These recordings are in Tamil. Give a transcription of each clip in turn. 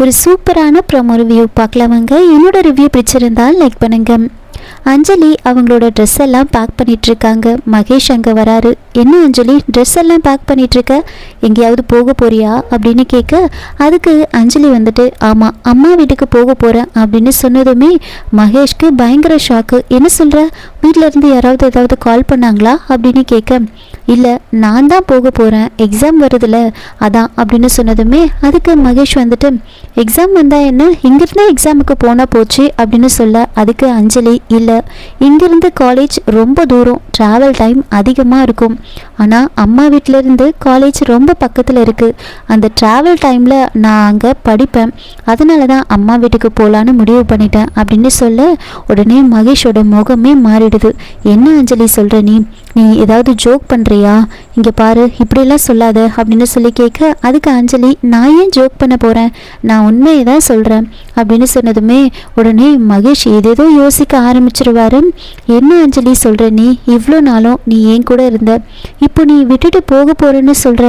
ஒரு சூப்பரான ப்ரோமோ ரிவ்யூ பார்க்கலாமாங்க? என்னோட ரிவ்யூ பிடிச்சிருந்தால் லைக் பண்ணுங்கள் அஞ்சலி அவங்களோட ட்ரெஸ் எல்லாம் பேக் பண்ணிட்டு இருக்காங்க மகேஷ் அங்கே வராரு. என்ன அஞ்சலி ட்ரெஸ் எல்லாம் பேக் பண்ணிட்டு இருக்க எங்கேயாவது போக போறியா? அப்படின்னு கேட்க அதுக்கு அஞ்சலி வந்துட்டு ஆமாம் அம்மா வீட்டுக்கு போக போகிறேன் அப்படின்னு சொன்னதுமே மகேஷ்க்கு பயங்கர ஷாக்கு என்ன சொல்கிற வீட்டில் இருந்து யாராவது ஏதாவது கால் பண்ணாங்களா? அப்படின்னு கேட்க இல்லை நான் தான் போக போகிறேன் எக்ஸாம் வருதுல்ல அதான் அப்படின்னு சொன்னதுமே அதுக்கு மகேஷ் வந்துட்டு எக்ஸாம் வந்தால் என்ன? இங்கிருந்து எக்ஸாமுக்கு போனால் போச்சு அப்படின்னு சொல்ல அதுக்கு அஞ்சலி இல்லை இங்கேருந்து காலேஜ் ரொம்ப தூரம். ட்ராவல் டைம் அதிகமாக இருக்கும். ஆனால் அம்மா வீட்டிலேருந்து காலேஜ் ரொம்ப பக்கத்தில் இருக்குது அந்த ட்ராவல் டைமில் நான் அங்கே படிப்பேன். அதனால தான் அம்மா வீட்டுக்கு போகலான்னு முடிவு பண்ணிட்டேன் அப்படின்னு சொல்ல உடனே மகேஷோட முகமே மாறிடுது. என்ன அஞ்சலி சொல்கிற நீ? நீ ஏதாவது ஜோக் பண்ணுறியா இங்கே பாரு இப்படியெல்லாம் சொல்லாத அப்படின்னு சொல்லி கேட்க அதுக்கு அஞ்சலி நான் ஏன் ஜோக் பண்ண போகிறேன் நான் உண்மையை தான் சொல்கிறேன் அப்படின்னு சொன்னதுமே உடனே மகேஷ் ஏதேதோ யோசிக்க ஆரம்பிச்சிருவாரு. என்ன அஞ்சலி சொல்கிற நீ? இவ்வளோ நாளும் நீ ஏன் கூட இருந்த? இப்போ நீ விட்டுட்டு போக போகிறேன்னு சொல்கிற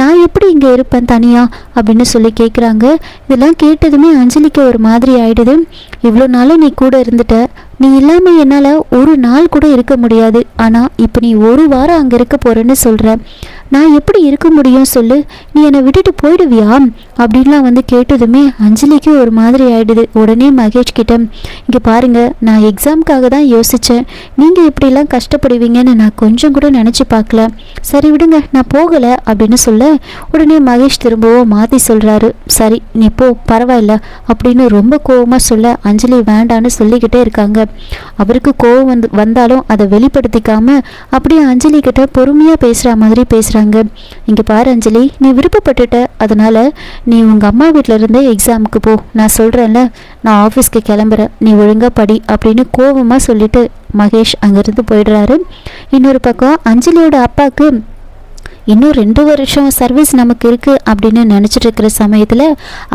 நான் எப்படி இங்கே இருப்பேன் தனியா? அப்படின்னு சொல்லி கேட்குறாங்க இதெல்லாம் கேட்டதுமே அஞ்சலிக்கு ஒரு மாதிரி ஆயிடுது. இவ்வளோ நாளும் நீ கூட இருந்துட்ட. நீ இல்லாமல் என்னால் ஒரு நாள் கூட இருக்க முடியாது. ஆனால் இப்போ நீ ஒரு வாரம் அங்கே இருக்க போகிறேன்னு சொல்கிற நான் எப்படி இருக்க முடியும் சொல்லு? நீ என்னை விட்டுட்டு போயிடுவியா? அப்படின்லாம் வந்து கேட்டதுமே அஞ்சலிக்கு ஒரு மாதிரி ஆயிடுது. உடனே மகேஷ் கிட்ட இங்கே பாருங்க நான் எக்ஸாமுக்காக தான் யோசித்தேன் நீங்கள் இப்படிலாம் கஷ்டப்படுவீங்கன்னு நான் கொஞ்சம் கூட நினச்சி பார்க்கல. சரி விடுங்க நான் போகலை அப்படின்னு சொல்ல உடனே மகேஷ் திரும்பவும் மாற்றி சொல்கிறாரு சரி நீ போ பரவாயில்ல அப்படின்னு ரொம்ப கோவமாக சொல்ல அஞ்சலி வேண்டான்னு சொல்லிக்கிட்டே இருக்காங்க. அவருக்கு கோவம் வந்து வந்தாலும் அதை வெளிப்படுத்திக்காம அப்படியே அஞ்சலி கிட்ட பொறுமையாக பேசுகிற மாதிரி பேசுகிறாங்க இங்கே பாரு அஞ்சலி நீ விருப்பப்பட்டுட்ட. அதனால நீ உங்கள் அம்மா வீட்டில் இருந்தே எக்ஸாமுக்கு போ. நான் சொல்கிறேன்ல நான் ஆஃபீஸ்க்கு கிளம்புறேன். நீ ஒழுங்காக படி அப்படின்னு கோபமாக சொல்லிட்டு மகேஷ் அங்கேருந்து போயிடுறாரு. இன்னொரு பக்கம் அஞ்சலியோட அப்பாவுக்கு இன்னும் ரெண்டு வருஷம் சர்வீஸ் நமக்கு இருக்குது அப்படின்னு நினச்சிட்டு இருக்கிற சமயத்தில்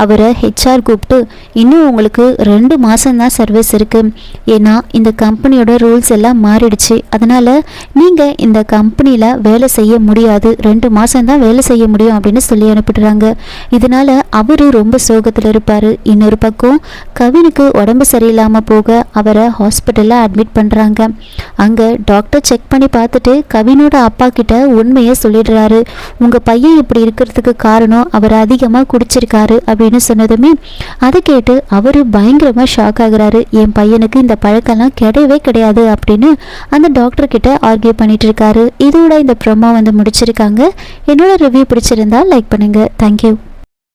அவரை ஹெச்ஆர் கூப்பிட்டு இன்னும் உங்களுக்கு ரெண்டு மாதம்தான் சர்வீஸ் இருக்குது ஏன்னா இந்த கம்பெனியோட ரூல்ஸ் எல்லாம் மாறிடுச்சு. அதனால் நீங்கள் இந்த கம்பெனியில் வேலை செய்ய முடியாது. ரெண்டு மாதம்தான் வேலை செய்ய முடியும் அப்படின்னு சொல்லி அனுப்பிடுறாங்க. இதனால் அவர் ரொம்ப சோகத்தில் இருப்பார். இன்னொரு பக்கம் கவினுக்கு உடம்பு சரியில்லாமல் போக அவரை ஹாஸ்பிட்டலில் அட்மிட் பண்ணுறாங்க அங்கே டாக்டர் செக் பண்ணி பார்த்துட்டு கவினோட அப்பா கிட்ட உண்மையை சொல்லிடுறாரு. உங்கள் பையன் இப்படி இருக்கிறதுக்கு காரணம் அவர் அதிகமாக குடிச்சிருக்காரு அப்படின்னு சொன்னதுமே அதை கேட்டு அவர் பயங்கரமாக ஷாக் ஆகுறாரு. என் பையனுக்கு இந்த பழக்கம்லாம் கிடையவே கிடையாது அப்படின்னு அந்த டாக்டர் கிட்ட ஆர்கியூ பண்ணிட்டு இருக்காரு இதோட இந்த ப்ரொமோ வந்து முடிச்சிருக்காங்க. என்னோட ரிவ்யூ பிடிச்சிருந்தா லைக் பண்ணுங்கள் தேங்க்யூ